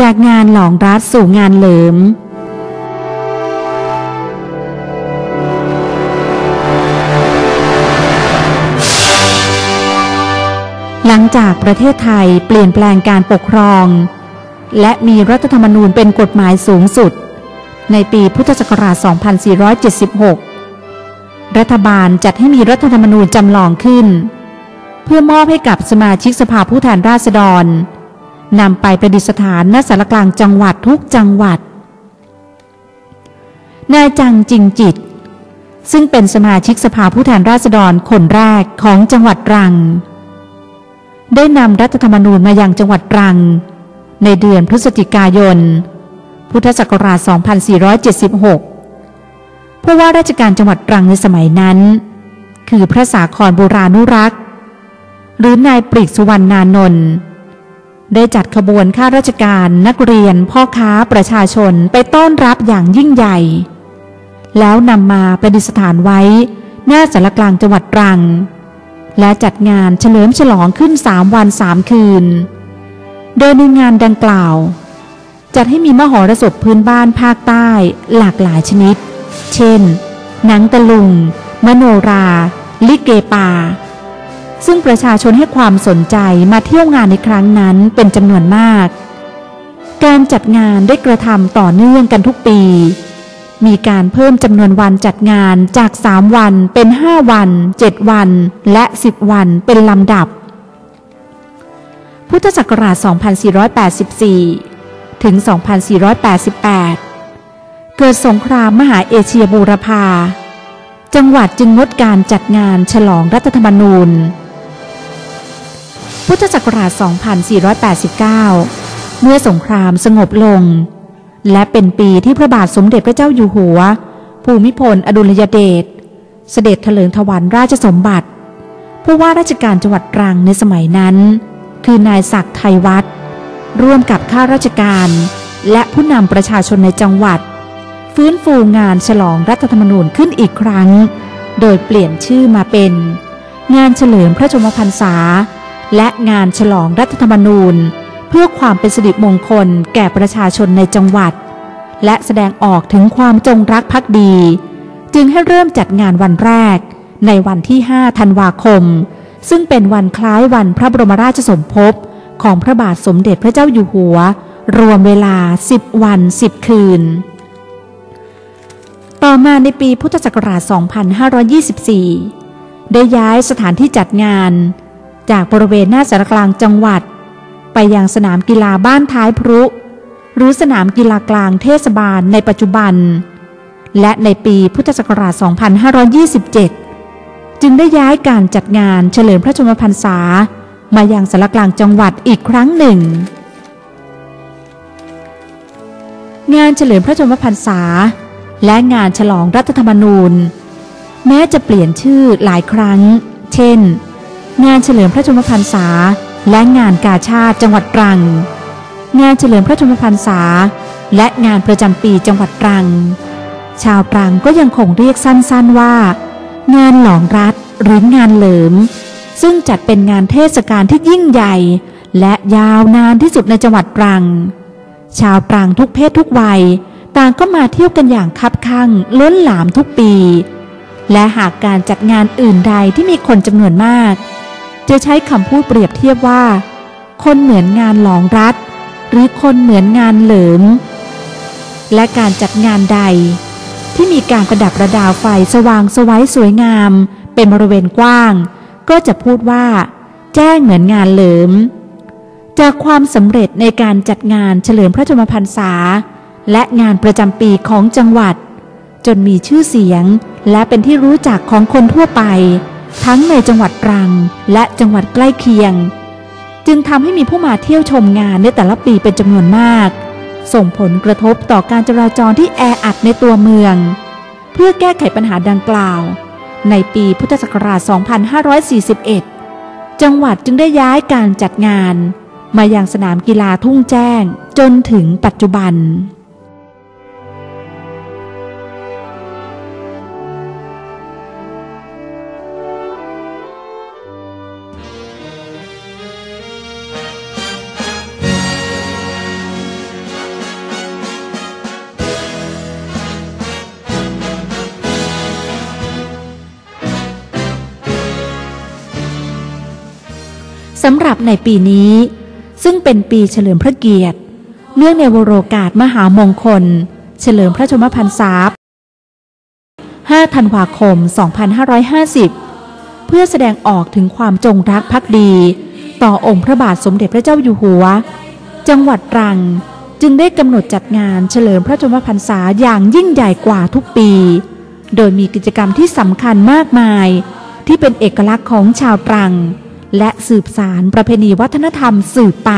จากงานหลองรัฐสู่งานเหลิม หลังจากประเทศไทยเปลี่ยนแปลงการปกครอง และมีรัฐธรรมนูญเป็นกฎหมายสูงสุด ในปีพุทธศักราช 2476 รัฐบาลจัดให้มีรัฐธรรมนูญจำลองขึ้น เพื่อมอบให้กับสมาชิกสภาผู้แทนราษฎร นำไปประดิษฐานณสารกลางจังหวัดทุกจังหวัด นายจังจิงจิต ซึ่งเป็นสมาชิกสภาผู้แทนราษฎรคนแรกของจังหวัดตรัง ได้นำรัฐธรรมนูญมายังจังหวัดตรัง ในเดือนพฤศจิกายน พุทธศักราช 2476 ผู้ว่าราชการจังหวัดตรังในสมัยนั้น คือพระสาครโบราณุรักษ์ หรือนายปริกสุวรรณานนท์ ได้จัดขบวนข้าราชการนักเรียน พ่อค้าประชาชนไปต้อนรับอย่างยิ่งใหญ่ แล้วนำมาประดิษฐานไว้ หน้าสารกลางจังหวัดตรัง และจัดงานเฉลิมฉลองขึ้นสามวันสามคืน โดยในงานดังกล่าว จัดให้มีมหรสพพื้นบ้านภาคใต้หลากหลายชนิด เช่น หนังตะลุง มโนรา ลิเกป่า ซึ่งประชาชนให้ความสนใจมาเที่ยวงานในครั้งนั้นเป็นจำนวนมาก การจัดงานได้กระทำต่อเนื่องกันทุกปี มีการเพิ่มจำนวนวันจัดงานจาก 3 วันเป็น 5 วัน 7 วัน และ 10 วันเป็นลำดับ พุทธศักราช 2484 ถึง 2488 เกิดสงครามมหาเอเชียบูรพาจังหวัดจึงงดการจัดงานฉลองรัฐธรรมนูญ พุทธศักราช 2489 เมื่อสงครามสงบลง และเป็นปีที่พระบาทสมเด็จพระเจ้าอยู่หัว ภูมิพลอดุลยเดช เสด็จเถลิงถวันราชสมบัติ ผู้ว่าราชการจังหวัดตรังในสมัยนั้น คือนายศักดิ์ไทยวัฒน์ร่วมกับข้าราชการ และผู้นำประชาชนในจังหวัด ฟื้นฟูงานฉลองรัฐธรรมนูญขึ้นอีกครั้ง โดยเปลี่ยนชื่อมาเป็น งานเฉลิมพระชมพรรษา และงานฉลองรัฐธรรมนูญ เพื่อความเป็นสิริมงคลแก่ประชาชนในจังหวัด และแสดงออกถึงความจงรักภักดี จึงให้เริ่มจัดงานวันแรก ในวันที่ 5 ธันวาคม ซึ่งเป็นวันคล้ายวันพระบรมราชสมภพของพระบาทสมเด็จพระเจ้าอยู่หัว รวมเวลา 10 วัน 10 คืน ต่อมาในปีพุทธศักราช 2524 ได้ย้ายสถานที่จัดงาน จากบริเวณหน้าสารกลางจังหวัด ไปยังสนามกีฬาบ้านท้ายพรุ หรือสนามกีฬากลางเทศบาลในปัจจุบัน และในปีพุทธศักราช 2527 จึงได้ย้ายการจัดงานเฉลิมพระชนมพรรษา มายังสารกลางจังหวัดอีกครั้งหนึ่ง งานเฉลิมพระชนมพรรษา และงานฉลองรัฐธรรมนูญ แม้จะเปลี่ยนชื่อหลายครั้ง เช่น งานเฉลิมพระชนมพรรษา และงานกาชาติจังหวัดตรัง งานเฉลิมพระชนมพรรษา และงานประจำปีจังหวัดตรัง ชาวตรังก็ยังคงเรียกสั้นๆว่า งานหลองรัฐหรืองานเหลิม ซึ่งจัดเป็นงานเทศกาลที่ยิ่งใหญ่ และยาวนานที่สุดในจังหวัดตรัง ชาวตรังทุกเพศทุกวัยต่างก็มาเที่ยวกันอย่างคับคั่งล้นหลามทุกปี และหากการจัดงานอื่นใดที่มีคนจำนวนมาก จะใช้คำพูดเปรียบเทียบว่า คนเหมือนงานหลองรัด หรือคนเหมือนงานเหลิม และการจัดงานใด ที่มีการประดับประดาไฟสว่างสวัยสวยงาม เป็นบริเวณกว้าง ก็จะพูดว่า แจ้งเหมือนงานเหลิม จากความสำเร็จในการจัดงานเฉลิมพระชนมพรรษา และงานประจำปีของจังหวัด จนมีชื่อเสียง และเป็นที่รู้จักของคนทั่วไป ทั้งในจังหวัดตรังและจังหวัดใกล้เคียง จึงทำให้มีผู้มาเที่ยวชมงานในแต่ละปีเป็นจำนวนมาก ส่งผลกระทบต่อการจราจรที่แออัดในตัวเมือง เพื่อแก้ไขปัญหาดังกล่าว ในปีพุทธศักราช 2541 จังหวัดจึงได้ย้ายการจัดงาน มายังสนามกีฬาทุ่งแจ้งจนถึงปัจจุบัน สำหรับในปีนี้ ซึ่งเป็นปีเฉลิมพระเกียรติ เนื่องในวโรกาสมหามงคล เฉลิมพระชนมพรรษา 5 ธันวาคม 2550 เพื่อแสดงออกถึงความจงรักภักดี ต่อองค์พระบาทสมเด็จพระเจ้าอยู่หัว จังหวัดตรังจึงได้กำหนดจัดงานเฉลิมพระชนมพรรษาอย่างยิ่งใหญ่กว่าทุกปี โดยมีกิจกรรมที่สำคัญมากมาย ที่เป็นเอกลักษณ์ของชาวตรัง และสืบสารประเพณีวัฒนธรรมสืบไป